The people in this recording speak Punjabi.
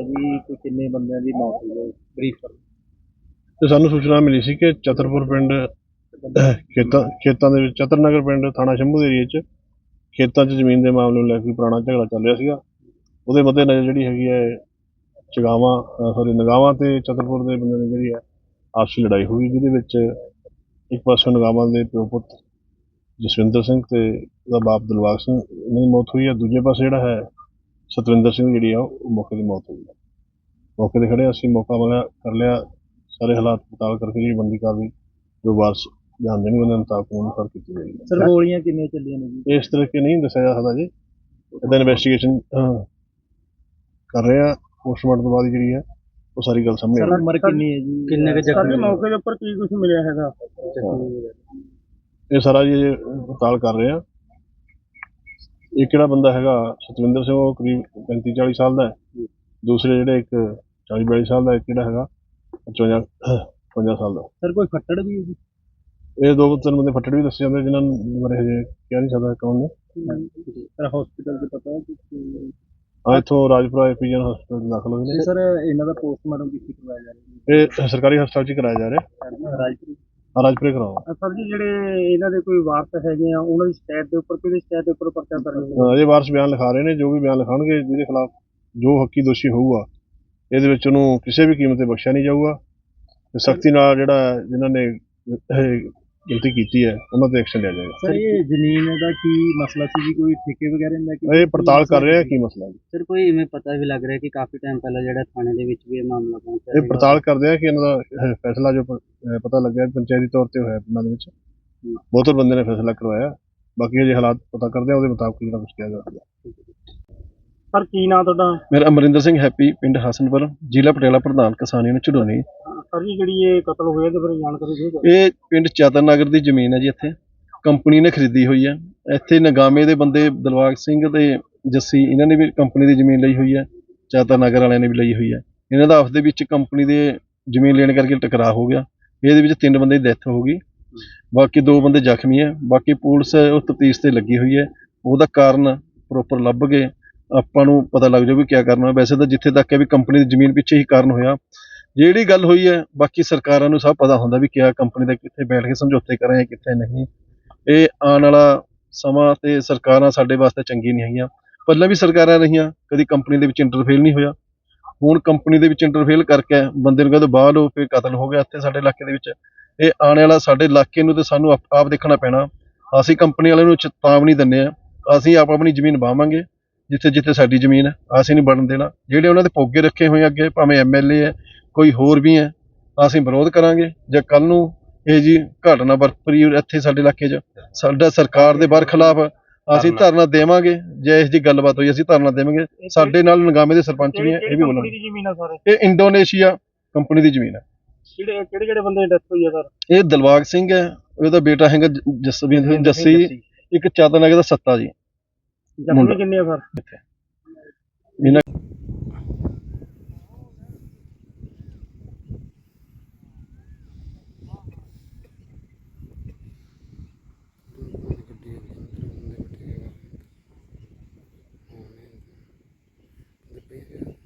ਹੈ ਜੀ ਕਿ ਕਿੰਨੇ ਬੰਦਿਆਂ ਦੀ ਮੌਤ ਹੋਈ ਹੈ ਬਰੀਫ ਕਰ ਤੇ ਸਾਨੂੰ ਸੂਚਨਾ ਮਿਲੀ ਸੀ ਕਿ ਚਤਰਪੁਰ ਪਿੰਡ ਖੇਤਾਂ ਖੇਤਾਂ ਦੇ ਵਿੱਚ, ਚਤਰਨਗਰ ਪਿੰਡ ਥਾਣਾ ਸ਼ੰਭੂ ਦੇ ਏਰੀਏ 'ਚ ਖੇਤਾਂ 'ਚ ਜ਼ਮੀਨ ਦੇ ਮਾਮਲੇ ਨੂੰ ਲੈ ਕੇ ਪੁਰਾਣਾ ਝਗੜਾ ਚੱਲ ਰਿਹਾ ਸੀਗਾ। ਉਹਦੇ ਮੱਦੇ ਨਜ਼ਰ ਜਿਹੜੀ ਹੈਗੀ ਹੈ, ਚਗਾਵਾਂ ਸੌਰੀ ਨਗਾਵਾਂ ਤੇ ਚਤਰਪੁਰ ਦੇ ਬੰਦੇ ਦੀ ਜਿਹੜੀ ਹੈ, ਆਪਸੀ ਲੜਾਈ ਹੋਈ, ਜਿਹਦੇ ਵਿੱਚ ਇੱਕ ਪਾਸੇ ਨਗਾਵਾਂ ਦੇ ਪਿਓ ਪੁੱਤ ਜਸਵਿੰਦਰ ਸਿੰਘ ਤੇ ਉਹਦਾ ਬਾਪ ਦਿਲਵਾਗ ਸਿੰਘ ਇਹਨਾਂ ਦੀ ਮੌਤ ਹੋਈ ਹੈ। ਦੂਜੇ ਪਾਸੇ ਜਿਹੜਾ ਹੈ ਸਤਵਿੰਦਰ ਸਿੰਘ ਜਿਹੜੀ ਆ ਉਹ ਮੌਕੇ ਦੀ ਮੌਤ ਹੋਈ ਹੈ ਮੌਕੇ ਤੇ ਖੜੇ ਅਸੀਂ ਮੌਕਾ ਮਿਲਿਆ ਕਰ ਲਿਆ। ਸਾਰੇ ਹਾਲਾਤ ਪਤਾਲ ਕਰਕੇ ਜਿਹੜੀ ਬੰਦੀ ਕਾਰਵਾਈ ਜੋ ਵਾਰਸ ਜਾਣ ਦੇਣਗੇ ਉਹਨਾਂ ਮੁਤਾਬਕ ਕਾਨੂੰਨ ਫਰ ਕੀਤੀ ਜਾਏਗੀ। ਸਰ ਗੋਲੀਆਂ ਕਿੰਨੀਆਂ ਚੱਲੀਆਂ ਨੇ ਜੀ? ਇਸ ਤਰੀਕੇ ਨਹੀਂ ਦੱਸਿਆ ਜਾ ਸਕਦਾ ਜੀ। ਇਹਦਾ ਇਨਵੈਸਟੀਗੇਸ਼ਨ ਕਰ ਰਹੇ ਆ। ਪੋਸਟਮਾਰਟਮ ਤੋਂ ਬਾਅਦ ਜਿਹੜੀ ਹੈ ਉਹ ਸਾਰੀ ਗੱਲ ਸਾਹਮਣੇ ਸਰ ਉਮਰ ਕਿੰਨੀ ਹੈ ਜੀ? ਕਿੰਨੇ ਕੁ ਜ਼ਖਮੀ? ਮੌਕੇ ਦੇ ਉੱਪਰ ਕੀ ਕੁਝ ਮਿਲਿਆ ਹੈਗਾ? ਇਹ ਸਾਰਾ ਜੀ ਪੜਤਾਲ ਕਰ ਰਹੇ ਆ। ਇਹ ਕਿਹੜਾ ਬੰਦਾ ਹੈਗਾ? ਸਤਵਿੰਦਰ ਸਿੰਘ ਉਹ ਕਰੀਬ 35 40 ਸਾਲ ਦਾ ਹੈ। ਦੂਸਰੇ ਜਿਹੜੇ ਇੱਕ 40 42 ਸਾਲ ਦਾ ਇੱਕ ਜਿਹੜਾ ਹੈਗਾ 55 55 ਸਾਲ ਦਾ। ਸਰ ਕੋਈ ਫੱਟੜ ਵੀ ਹੈ ਜੀ? ਇਹ ਦੋ ਤਿੰਨ ਬੰਦੇ ਫੱਟੜ ਵੀ ਦੱਸੇ ਜਾਂਦੇ ਜਿਨ੍ਹਾਂ ਨੂੰ ਬਾਰੇ ਹਜੇ ਕਹਿ ਨਹੀਂ ਸਕਦਾ ਕੌਣ ਨੇ। ਸਰ ਹਸਪੀਟਲ ਦੇ ਪਤਾ ਹੈ ਕਿ ਆ ਇੱਥੋਂ ਰਾਜਪੁਰਾ ਐਪੀਜਨ ਹਸਪਤਾਲ ਦਾਖਲ ਹੋਏ ਨੇ। ਸਰ ਇਹਨਾਂ ਦਾ ਪੋਸਟਮਾਰਟਮ ਕਿੱਥੇ ਕਰਵਾਇਆ ਜਾ ਰਿਹਾ? ਇਹ ਸਰਕਾਰੀ ਹਸਪਤਾਲ 'ਚ ਕਰਾਇਆ ਜਾ ਰਿਹਾ। ਹੈ ਰਾਜਪੁਰ। ਰਾਜਪੁਰੇ ਕਰਾਓ ਸਰ ਜੀ ਜਿਹੜੇ ਇਹਨਾਂ ਦੇ ਕੋਈ ਵਾਰਸ ਹੈਗੇ ਆ ਉਹਨਾਂ ਦੀ ਸ਼ਿਕਾਇਤ ਦੇ ਉੱਪਰ ਕਿਹਦੀ ਸ਼ਿਕਾਇਤ ਦੇ ਉੱਪਰ ਪਰਚਾ ਹੋਇਆ? ਅਜੇ ਵਾਰਸ ਬਿਆਨ ਲਿਖਾ ਰਹੇ ਨੇ ਜੋ ਵੀ ਬਿਆਨ ਲਿਖਾਣਗੇ ਜਿਹਦੇ ਖਿਲਾਫ ਜੋ ਹੱਕੀ ਦੋਸ਼ੀ ਹੋਊਗਾ ਇਹਦੇ ਵਿੱਚ ਉਹਨੂੰ ਕਿਸੇ ਵੀ ਕੀਮਤ ਤੇ ਬਖਸ਼ਿਆ ਨਹੀਂ ਜਾਊਗਾ। ਤੇ ਸਖਤੀ ਨਾਲ ਜਿਹੜਾ ਜਿਨ੍ਹਾਂ ਨੇ ਗਲਤੀ ਕੀਤੀ ਹੈ ਉਹਨਾਂ ਤੇ ਐਕਸ਼ਨ ਲਿਆ ਜਾਏਗਾ। ਸਰ ਇਹ ਜ਼ਮੀਨ ਦਾ ਕੀ ਮਸਲਾ ਸੀ ਜੀ? ਕੋਈ ਠੇਕੇ ਵਗੈਰਾ ਦਾ ਕੀ ਇਹ ਪੜਤਾਲ ਕਰ ਰਹੇ ਆ ਕੀ ਮਸਲਾ ਹੈ ਸਰ ਕੋਈ ਇਵੇਂ ਪਤਾ ਵੀ ਲੱਗ ਰਿਹਾ ਕਿ ਕਾਫੀ ਟਾਈਮ ਪਹਿਲਾਂ ਜਿਹੜਾ ਥਾਣੇ ਦੇ ਵਿੱਚ ਵੀ ਇਹ ਮਾਮਲਾ ਪਹੁੰਚਿਆ ਇਹ ਪੜਤਾਲ ਕਰਦੇ ਆ ਕਿ ਇਹਨਾਂ ਦਾ ਫੈਸਲਾ ਜੋ ਪਤਾ ਲੱਗਿਆ ਪੰਚਾਇਤੀ ਤੌਰ ਤੇ ਹੋਇਆ ਪਿੰਡਾਂ ਦੇ ਵਿੱਚ। ਬਹੁਤਰ ਬੰਦੇ ਨੇ ਫੈਸਲਾ ਕਰਵਾਇਆ। ਬਾਕੀ ਜੇ ਹਾਲਾਤ ਪਤਾ ਕਰਦੇ ਆ ਉਹਦੇ ਮੁਤਾਬਕ ਜਿਹੜਾ ਕੁਝ ਕਿਹਾ ਜਾਊਗਾ ਸਰ ਕੀ ਨਾਂ ਤੁਹਾਡਾ? ਮੇਰਾ ਅਮਰਿੰਦਰ ਸਿੰਘ ਹੈਪੀ ਪਿੰਡ ਹਸਨਪੁਰ ਜ਼ਿਲ੍ਹਾ ਪਟਿਆਲਾ ਪ੍ਰਧਾਨ ਕਿਸਾਨੀ ਨੂੰ ਝੁਡੋਨੀ ਸਰ ਜੀ, ਜਿਹੜੀ ਇਹ ਕਤਲ ਹੋਇਆ, ਇਹਦੇ ਬਾਰੇ ਜਾਣਕਾਰੀ ਦੇ ਦਿਓ ਇਹ ਪਿੰਡ ਚਾਤਰਨਗਰ ਦੀ ਜ਼ਮੀਨ ਹੈ ਜੀ ਇੱਥੇ। ਕੰਪਨੀ ਨੇ ਖਰੀਦੀ ਹੋਈ ਹੈ। ਇੱਥੇ ਨਗਾਮੇ ਦੇ ਬੰਦੇ ਦਿਲਵਾਗ ਸਿੰਘ ਤੇ ਜੱਸੀ, ਇਹਨਾਂ ਨੇ ਵੀ ਕੰਪਨੀ ਦੀ ਜ਼ਮੀਨ ਲਈ ਹੋਈ ਹੈ। ਚਾਤਰਨਗਰ ਵਾਲਿਆਂ ਨੇ ਵੀ ਲਈ ਹੋਈ ਹੈ। ਇਹਨਾਂ ਦਾ ਆਪਸ ਦੇ ਵਿੱਚ ਕੰਪਨੀ ਦੇ ਜ਼ਮੀਨ ਲੈਣ ਕਰਕੇ ਟਕਰਾਅ ਹੋ ਗਿਆ। ਇਹਦੇ ਵਿੱਚ ਤਿੰਨ ਬੰਦੇ ਦੀ ਡੈਥ ਹੋ ਗਈ। ਬਾਕੀ ਦੋ ਬੰਦੇ ਜ਼ਖਮੀ ਹੈ। ਬਾਕੀ ਪੁਲਿਸ ਉਹ ਤਫਤੀਸ਼ ਤੇ ਲੱਗੀ ਹੋਈ ਹੈ। ਉਹਦਾ ਕਾਰਨ ਪ੍ਰੋਪਰ ਲੱਭ ਕੇ ਆਪਾਂ ਨੂੰ ਪਤਾ ਲੱਗ ਜਾਊ ਵੀ ਕੀ ਕਰਨਾ। ਵੈਸੇ ਤਾਂ ਜਿੱਥੇ ਤੱਕ ਹੈ ਵੀ ਕੰਪਨੀ ਦੀ ਜ਼ਮੀਨ ਪਿੱਛੇ ਹੀ ਕਾਰਨ ਹੋਇਆ। ਜਿਹੜੀ ਗੱਲ ਹੋਈ ਹੈ, ਬਾਕੀ ਸਰਕਾਰਾਂ ਨੂੰ ਸਭ ਪਤਾ ਹੁੰਦਾ ਵੀ ਕਿਆ ਕੰਪਨੀ ਦਾ ਕਿੱਥੇ ਬੈਠ ਕੇ ਸਮਝੌਤੇ ਕਰ ਰਹੇ ਹੈ ਕਿੱਥੇ ਨਹੀਂ। ਇਹ ਆਉਣ ਵਾਲਾ ਸਮਾਂ ਤੇ ਸਰਕਾਰਾਂ ਸਾਡੇ ਵਾਸਤੇ ਚੰਗੀ ਨਹੀਂ ਹੈਗੀਆਂ। ਪਹਿਲਾਂ ਵੀ ਸਰਕਾਰਾਂ ਰਹੀਆਂ, ਕਦੀ ਕੰਪਨੀ ਦੇ ਵਿੱਚ ਇੰਟਰਫੇਲ ਨਹੀਂ ਹੋਇਆ। ਹੁਣ ਕੰਪਨੀ ਦੇ ਵਿੱਚ ਇੰਟਰਫੇਲ ਕਰਕੇ ਬੰਦੇ ਨੂੰ ਕਹਿੰਦੇ ਬਾਹਰ ਹੋ ਫਿਰ ਕਤਲ ਹੋ ਗਿਆ ਇੱਥੇ ਸਾਡੇ ਇਲਾਕੇ ਦੇ ਵਿੱਚ। ਇਹ ਆਉਣ ਵਾਲਾ ਸਾਡੇ ਇਲਾਕੇ ਨੂੰ ਤੇ ਸਾਨੂੰ ਆਪ ਆਪ ਦੇਖਣਾ ਪੈਣਾ। ਅਸੀਂ ਕੰਪਨੀ ਵਾਲਿਆਂ ਨੂੰ ਚੇਤਾਵਨੀ ਦਿੰਦੇ ਆ, ਅਸੀਂ ਆਪ ਆਪਣੀ ਜ਼ਮੀਨ ਵਾਵਾਂਗੇ ਜਿੱਥੇ ਜਿੱਥੇ ਸਾਡੀ ਜ਼ਮੀਨ ਹੈ, ਅਸੀਂ ਨਹੀਂ ਬਣਨ ਦੇਣਾ। ਜਿਹੜੇ ਉਹਨਾਂ ਦੇ ਪੋਗੇ ਰੱਖੇ ਹੋਏ ਅੱਗੇ, ਭਾਵੇਂ ਐਮਐਲਏ ਹੈ ਕੋਈ ਹੋਰ ਵੀ ਹੈ ਅਸੀਂ ਵਿਰੋਧ ਕਰਾਂਗੇ। ਜੇ ਕੱਲ ਨੂੰ ਇਹ ਜੀ ਘਟਨਾ ਵਾਪਰੀ ਇੱਥੇ ਸਾਡੇ ਇਲਾਕੇ 'ਚ ਸਾਡਾ ਸਰਕਾਰ ਦੇ ਬਾਰ ਖਿਲਾਫ ਅਸੀਂ ਧਰਨਾ। ਦੇਵਾਂਗੇ। ਜੇ ਇਸ ਦੀ ਗੱਲਬਾਤ ਹੋਈ ਅਸੀਂ ਧਰਨਾ ਦੇਵਾਂਗੇ। ਸਾਡੇ ਨਾਲ ਨਗਾਮੇ ਦੇ ਸਰਪੰਚ ਵੀ ਹੈ ਇਹ ਵੀ ਬੋਲਣਗੇ। ਇਹ ਇੰਡੋਨੇਸ਼ੀਆ ਕੰਪਨੀ ਦੀ ਜ਼ਮੀਨ ਹੈ। ਕਿਹੜੇ ਕਿਹੜੇ ਕਿਹੜੇ ਬੰਦੇ ਦੀ ਡੈਥ ਹੋਈ ਆ ਸਰ? ਇਹ ਦਿਲਵਾਗ ਸਿੰਘ ਹੈ ਉਹਦਾ ਬੇਟਾ ਹੈਗਾ ਜਸਵੀਰ ਸਿੰਘ ਜੱਸੀ ਇੱਕ ਚਾਤਰਨਗਰ ਦਾ ਸੱਤਾ ਜੀ। ਜ਼ਖਮੀ। ਕਿੰਨੇ ਆ ਸਰ? ਇਹਨਾਂ be here.